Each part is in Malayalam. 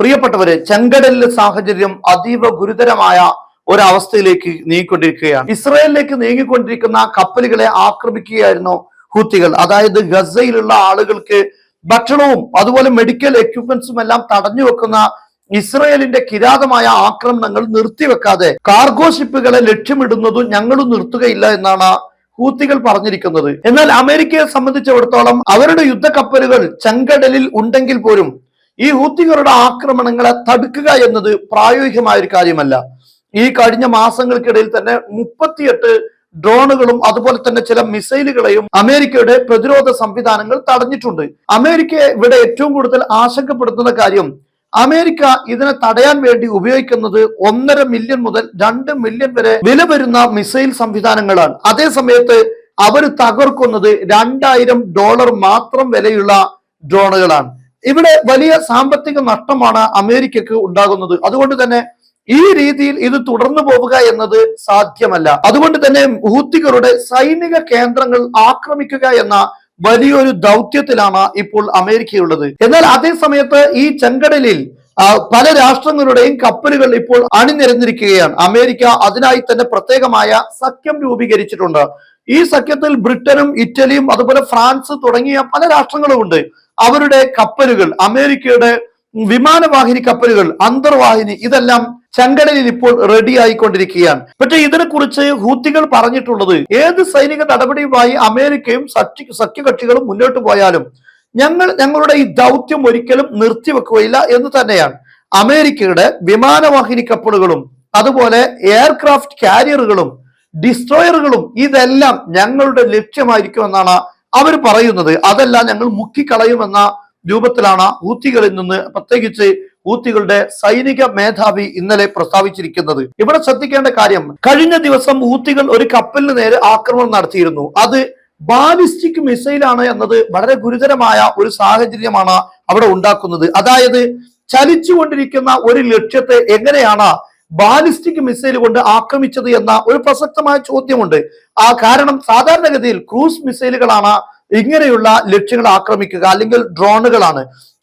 പ്രിയപ്പെട്ടവരെ ചെങ്കടലിലെ സാഹചര്യം അതീവ ഗുരുതരമായ ഒരവസ്ഥയിലേക്ക് നീങ്ങിക്കൊണ്ടിരിക്കുകയാണ്. ഇസ്രയേലിലേക്ക് നീങ്ങിക്കൊണ്ടിരിക്കുന്ന കപ്പലുകളെ ആക്രമിക്കുകയായിരുന്നു ഹൂത്തികൾ. അതായത് ഗസയിലുള്ള ആളുകൾക്ക് ഭക്ഷണവും അതുപോലെ മെഡിക്കൽ എക്യുപ്മെന്റ്സും എല്ലാം തടഞ്ഞു വെക്കുന്ന ഇസ്രയേലിന്റെ കിരാതമായ ആക്രമണങ്ങൾ നിർത്തിവെക്കാതെ കാർഗോ ഷിപ്പുകളെ ലക്ഷ്യമിടുന്നതും ഞങ്ങളും നിർത്തുകയില്ല എന്നാണ് ഹൂത്തികൾ പറഞ്ഞിരിക്കുന്നത്. എന്നാൽ അമേരിക്കയെ സംബന്ധിച്ചിടത്തോളം അവരുടെ യുദ്ധക്കപ്പലുകൾ ചെങ്കടലിൽ ഉണ്ടെങ്കിൽ പോലും ഈ ഹൂത്തികളുടെ ആക്രമണങ്ങളെ തടുക്കുക എന്നത് പ്രായോഗികമായ ഒരു കാര്യമല്ല. ഈ കഴിഞ്ഞ മാസങ്ങൾക്കിടയിൽ തന്നെ മുപ്പത്തിയെട്ട് ഡ്രോണുകളും അതുപോലെ തന്നെ ചില മിസൈലുകളെയും അമേരിക്കയുടെ പ്രതിരോധ സംവിധാനങ്ങൾ തടഞ്ഞിട്ടുണ്ട്. അമേരിക്ക ഇവിടെ ഏറ്റവും കൂടുതൽ ആശങ്കപ്പെടുത്തുന്ന കാര്യം അമേരിക്ക ഇതിനെ തടയാൻ വേണ്ടി ഉപയോഗിക്കുന്നത് ഒന്നര മില്യൺ മുതൽ രണ്ട് മില്യൺ വരെ വില വരുന്ന മിസൈൽ സംവിധാനങ്ങളാണ്. അതേ സമയത്ത് അവർ തകർക്കുന്നത് രണ്ടായിരം ഡോളർ മാത്രം വിലയുള്ള ഡ്രോണുകളാണ്. ഇവിടെ വലിയ സാമ്പത്തിക നഷ്ടമാണ് അമേരിക്കക്ക് ഉണ്ടാകുന്നത്. അതുകൊണ്ട് തന്നെ ഈ രീതിയിൽ ഇത് തുടർന്നു പോവുക എന്നത് സാധ്യമല്ല. അതുകൊണ്ട് തന്നെ ഹൂത്തികളുടെ സൈനിക കേന്ദ്രങ്ങൾ ആക്രമിക്കുക എന്ന വലിയൊരു ദൗത്യത്തിലാണ് ഇപ്പോൾ അമേരിക്കയുള്ളത് എന്നാൽ അതേ സമയത്ത് ഈ ചെങ്കടലിൽ പല രാഷ്ട്രങ്ങളുടെയും കപ്പലുകൾ ഇപ്പോൾ അണിനിരന്നിരിക്കുകയാണ്. അമേരിക്ക അതിനായി തന്നെ പ്രത്യേകമായ സഖ്യം രൂപീകരിച്ചിട്ടുണ്ട്. ഈ സഖ്യത്തിൽ ബ്രിട്ടനും ഇറ്റലിയും അതുപോലെ ഫ്രാൻസ് തുടങ്ങിയ പല രാഷ്ട്രങ്ങളും ഉണ്ട്. അവരുടെ കപ്പലുകൾ അമേരിക്കയുടെ വിമാനവാഹിനി കപ്പലുകൾ അന്തർവാഹിനി ഇതെല്ലാം ചെങ്കടലിൽ ഇപ്പോൾ റെഡി ആയിക്കൊണ്ടിരിക്കുകയാണ്. പക്ഷേ ഇതിനെക്കുറിച്ച് ഹൂത്തികൾ പറഞ്ഞിട്ടുള്ളത് ഏത് സൈനിക നടപടിയുമായി അമേരിക്കയും സഖ്യ സഖ്യകക്ഷികളും മുന്നോട്ട് പോയാലും ഞങ്ങൾ ഞങ്ങളുടെ ഈ ദൗത്യം ഒരിക്കലും നിർത്തിവെക്കുകയില്ല എന്ന് തന്നെയാണ്. അമേരിക്കയുടെ വിമാനവാഹിനി കപ്പലുകളും അതുപോലെ എയർക്രാഫ്റ്റ് കാരിയറുകളും ഡിസ്ട്രോയറുകളും ഇതെല്ലാം ഞങ്ങളുടെ ലക്ഷ്യമായിരിക്കുമെന്നാണ് അവർ പറയുന്നത് അതെല്ലാം ഞങ്ങൾ മുക്കിക്കളയുമെന്ന രൂപത്തിലാണ് ഊത്തികളിൽ നിന്ന് പ്രത്യേകിച്ച് ഊത്തികളുടെ സൈനിക മേധാവി ഇന്നലെ പ്രസ്താവിച്ചിരിക്കുന്നത്. ഇവിടെ ശ്രദ്ധിക്കേണ്ട കാര്യം കഴിഞ്ഞ ദിവസം ഊത്തികൾ ഒരു കപ്പലിന് നേരെ ആക്രമണം നടത്തിയിരുന്നു. അത് ബാലിസ്റ്റിക് മിസൈലാണ് എന്നത് വളരെ ഗുരുതരമായ ഒരു സാഹചര്യമാണ് അവിടെ ഉണ്ടാക്കുന്നത്. അതായത് ചലിച്ചുകൊണ്ടിരിക്കുന്ന ഒരു ലക്ഷ്യത്തെ എങ്ങനെയാണ് ബാലിസ്റ്റിക് മിസൈൽ കൊണ്ട് ആക്രമിച്ചത് എന്ന ഒരു പ്രസക്തമായ ചോദ്യമുണ്ട്. ആ കാരണം സാധാരണഗതിയിൽ ക്രൂസ് മിസൈലുകളാണ് ഇങ്ങനെയുള്ള ലക്ഷ്യങ്ങൾ ആക്രമിക്കുക അല്ലെങ്കിൽ ഡ്രോണുകളാണ്.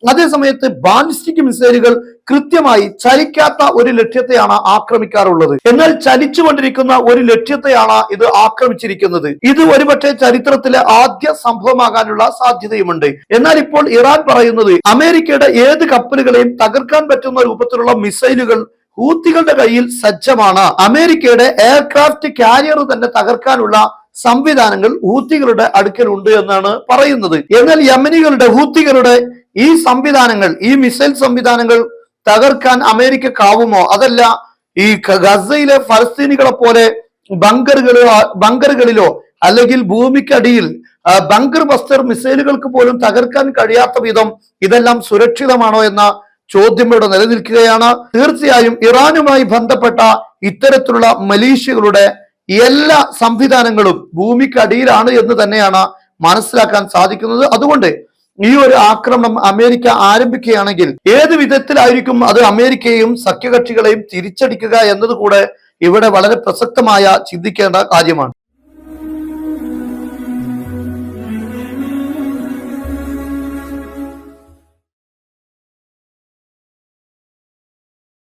അതേസമയത്ത് ബാലിസ്റ്റിക് മിസൈലുകൾ കൃത്യമായി ചലിക്കാത്ത ഒരു ലക്ഷ്യത്തെയാണ് ആക്രമിക്കാറുള്ളത്. എന്നാൽ ചലിച്ചുകൊണ്ടിരിക്കുന്ന ഒരു ലക്ഷ്യത്തെയാണ് ഇത് ആക്രമിച്ചിരിക്കുന്നത്. ഇത് ഒരുപക്ഷെ ചരിത്രത്തിലെ ആദ്യ സംഭവമാകാനുള്ള സാധ്യതയുമുണ്ട്. എന്നാൽ ഇപ്പോൾ ഇറാൻ പറയുന്നത് അമേരിക്കയുടെ ഏത് കപ്പലുകളെയും തകർക്കാൻ പറ്റുന്ന രൂപത്തിലുള്ള മിസൈലുകൾ ഹൂത്തികളുടെ കയ്യിൽ സജ്ജമാണ്. അമേരിക്കയുടെ എയർക്രാഫ്റ്റ് കാരിയർ തന്നെ തകർക്കാനുള്ള സംവിധാനങ്ങൾ ഹൂത്തികളുടെ അടുക്കലുണ്ട് എന്നാണ് പറയുന്നത്. എന്നാൽ യമനികളുടെ ഹൂത്തികളുടെ ഈ സംവിധാനങ്ങൾ ഈ മിസൈൽ സംവിധാനങ്ങൾ തകർക്കാൻ അമേരിക്കക്കാവുമോ? അതല്ല ഈ ഗസയിലെ ഫലസ്തീനികളെ പോലെ ബങ്കറുകളോ ബങ്കറുകളിലോ അല്ലെങ്കിൽ ഭൂമിക്കടിയിൽ ബങ്കർ ബസ്റ്റർ മിസൈലുകൾക്ക് പോലും തകർക്കാൻ കഴിയാത്ത വിധം ഇതെല്ലാം സുരക്ഷിതമാണോ എന്ന ചോദ്യം ഇവിടെ നിലനിൽക്കുകയാണ്. തീർച്ചയായും ഇറാനുമായി ബന്ധപ്പെട്ട ഇത്തരത്തിലുള്ള മലീഷ്യകളുടെ എല്ലാ സംവിധാനങ്ങളും ഭൂമിക്കടിയിലാണ് എന്ന് തന്നെയാണ് മനസ്സിലാക്കാൻ സാധിക്കുന്നത്. അതുകൊണ്ട് ഈ ഒരു ആക്രമണം അമേരിക്ക ആരംഭിക്കുകയാണെങ്കിൽ ഏത് വിധത്തിലായിരിക്കും അത് അമേരിക്കയെയും സഖ്യകക്ഷികളെയും തിരിച്ചടിക്കുക എന്നത് കൂടെ ഇവിടെ വളരെ പ്രസക്തമായ ചിന്തിക്കേണ്ട കാര്യമാണ്.